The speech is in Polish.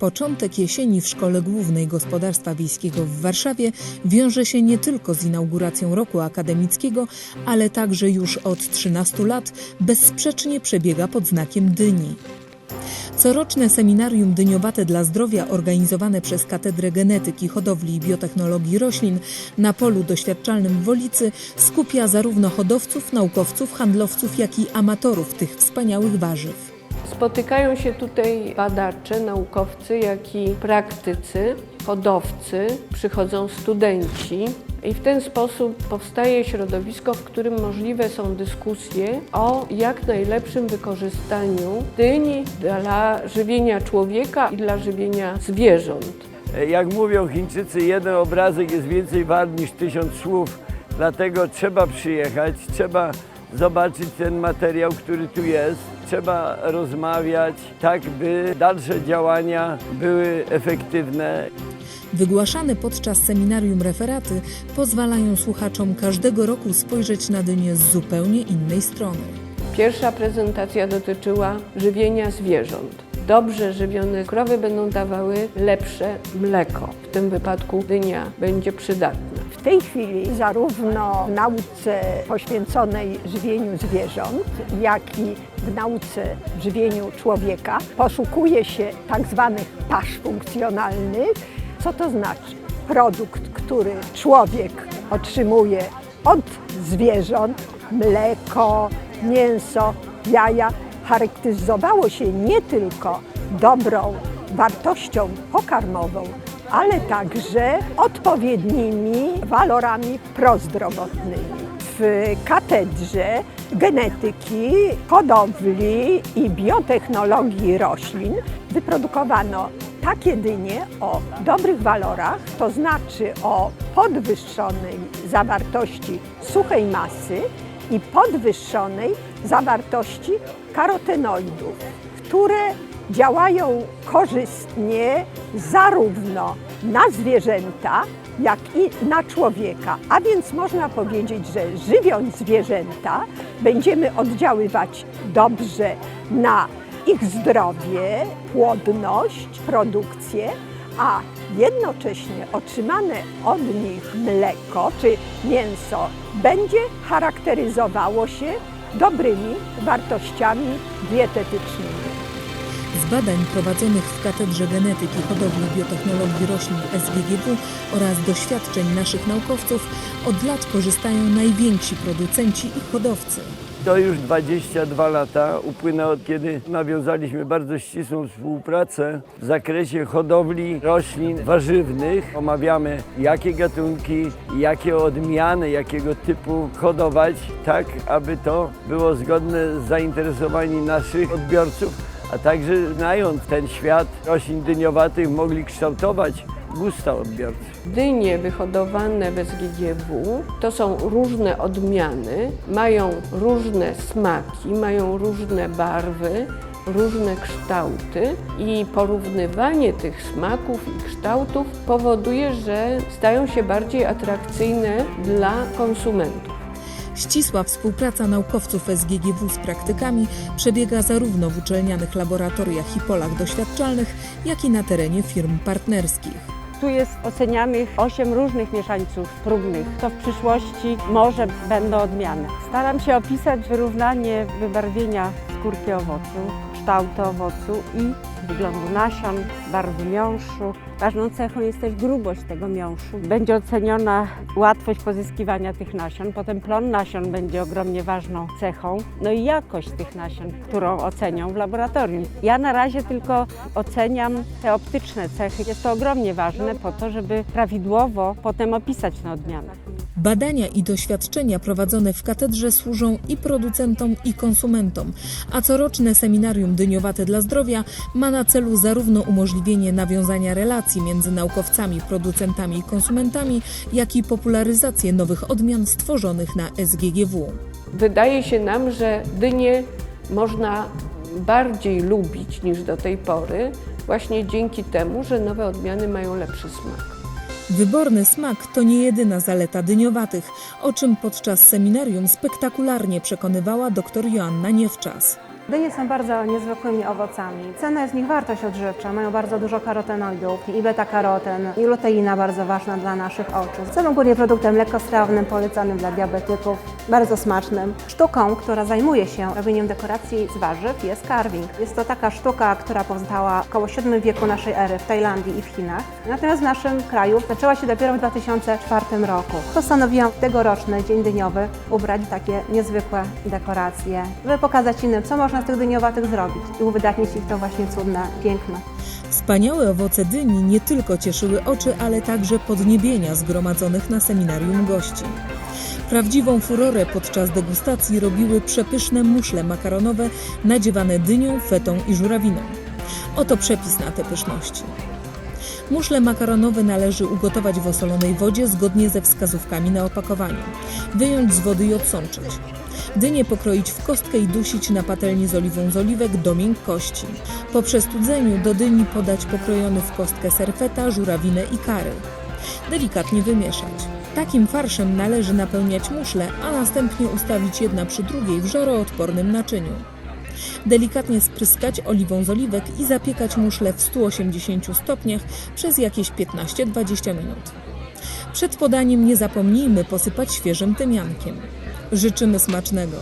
Początek jesieni w Szkole Głównej Gospodarstwa Wiejskiego w Warszawie wiąże się nie tylko z inauguracją roku akademickiego, ale także już od 13 lat bezsprzecznie przebiega pod znakiem dyni. Coroczne seminarium Dyniowate dla Zdrowia organizowane przez Katedrę Genetyki, Hodowli i Biotechnologii Roślin na polu doświadczalnym w Wolicy skupia zarówno hodowców, naukowców, handlowców, jak i amatorów tych wspaniałych warzyw. Spotykają się tutaj badacze, naukowcy, jak i praktycy, hodowcy, przychodzą studenci. I w ten sposób powstaje środowisko, w którym możliwe są dyskusje o jak najlepszym wykorzystaniu dyni dla żywienia człowieka i dla żywienia zwierząt. Jak mówią Chińczycy, jeden obrazek jest więcej wart niż tysiąc słów. Dlatego trzeba przyjechać, trzeba zobaczyć ten materiał, który tu jest. Trzeba rozmawiać, tak by dalsze działania były efektywne. Wygłaszane podczas seminarium referaty pozwalają słuchaczom każdego roku spojrzeć na dynię z zupełnie innej strony. Pierwsza prezentacja dotyczyła żywienia zwierząt. Dobrze żywione krowy będą dawały lepsze mleko. W tym wypadku dynia będzie przydatna. W tej chwili zarówno w nauce poświęconej żywieniu zwierząt, jak i w nauce żywieniu człowieka poszukuje się tak zwanych pasz funkcjonalnych. Co to znaczy? Produkt, który człowiek otrzymuje od zwierząt, mleko, mięso, jaja, charakteryzowało się nie tylko dobrą wartością pokarmową, ale także odpowiednimi walorami prozdrowotnymi. W katedrze genetyki, hodowli i biotechnologii roślin wyprodukowano takie dynie o dobrych walorach, to znaczy o podwyższonej zawartości suchej masy i podwyższonej zawartości karotenoidów, które działają korzystnie zarówno na zwierzęta, jak i na człowieka. A więc można powiedzieć, że żywiąc zwierzęta, będziemy oddziaływać dobrze na ich zdrowie, płodność, produkcję, a jednocześnie otrzymane od nich mleko czy mięso będzie charakteryzowało się dobrymi wartościami dietetycznymi. Badań prowadzonych w Katedrze Genetyki, Hodowli i Biotechnologii Roślin SGGW oraz doświadczeń naszych naukowców od lat korzystają najwięksi producenci i hodowcy. To już 22 lata upłynęło od kiedy nawiązaliśmy bardzo ścisłą współpracę w zakresie hodowli roślin warzywnych. Omawiamy jakie gatunki, jakie odmiany, jakiego typu hodować, tak aby to było zgodne z zainteresowaniem naszych odbiorców, a także znając ten świat roślin dyniowatych mogli kształtować gusta odbiorców. Dynie wyhodowane w SGGW to są różne odmiany, mają różne smaki, mają różne barwy, różne kształty i porównywanie tych smaków i kształtów powoduje, że stają się bardziej atrakcyjne dla konsumentów. Ścisła współpraca naukowców SGGW z praktykami przebiega zarówno w uczelnianych laboratoriach i polach doświadczalnych, jak i na terenie firm partnerskich. Tu jest ocenianych 8 różnych mieszańców próbnych. To w przyszłości może będą odmiany. Staram się opisać wyrównanie wybarwienia skórki owocu, kształtu owocu i wyglądu nasion, barwy miąższu. Ważną cechą jest też grubość tego miąższu. Będzie oceniona łatwość pozyskiwania tych nasion, potem plon nasion będzie ogromnie ważną cechą, no i jakość tych nasion, którą ocenią w laboratorium. Ja na razie tylko oceniam te optyczne cechy. Jest to ogromnie ważne po to, żeby prawidłowo potem opisać tę odmianę. Badania i doświadczenia prowadzone w katedrze służą i producentom, i konsumentom, a coroczne seminarium Dyniowate dla Zdrowia ma na celu zarówno umożliwienie nawiązania relacji między naukowcami, producentami i konsumentami, jak i popularyzację nowych odmian stworzonych na SGGW. Wydaje się nam, że dynie można bardziej lubić niż do tej pory, właśnie dzięki temu, że nowe odmiany mają lepszy smak. Wyborny smak to nie jedyna zaleta dyniowatych, o czym podczas seminarium spektakularnie przekonywała dr Joanna Niewczas. Dynie są bardzo niezwykłymi owocami. Cena jest w nich wartość odżywcza. Mają bardzo dużo karotenoidów i beta-karoten i luteina bardzo ważna dla naszych oczu. Są ogólnie produktem lekkostrawnym, polecanym dla diabetyków, bardzo smacznym. Sztuką, która zajmuje się robieniem dekoracji z warzyw jest carving. Jest to taka sztuka, która powstała około VII wieku naszej ery w Tajlandii i w Chinach. Natomiast w naszym kraju zaczęła się dopiero w 2004 roku. Postanowiłam tegoroczny Dzień Dyniowy ubrać takie niezwykłe dekoracje, by pokazać innym, co można z tych dyniowatych zrobić i uwydatnić ich to właśnie cudne piękno. Wspaniałe owoce dyni nie tylko cieszyły oczy, ale także podniebienia zgromadzonych na seminarium gości. Prawdziwą furorę podczas degustacji robiły przepyszne muszle makaronowe nadziewane dynią, fetą i żurawiną. Oto przepis na te pyszności. Muszle makaronowe należy ugotować w osolonej wodzie zgodnie ze wskazówkami na opakowaniu. Wyjąć z wody i odsączyć. Dynie pokroić w kostkę i dusić na patelni z oliwą z oliwek do miękkości. Po przestudzeniu do dyni podać pokrojony w kostkę serfeta, żurawinę i kary. Delikatnie wymieszać. Takim farszem należy napełniać muszle, a następnie ustawić jedna przy drugiej w żaroodpornym naczyniu. Delikatnie spryskać oliwą z oliwek i zapiekać muszle w 180 stopniach przez jakieś 15-20 minut. Przed podaniem nie zapomnijmy posypać świeżym tymiankiem. Życzymy smacznego!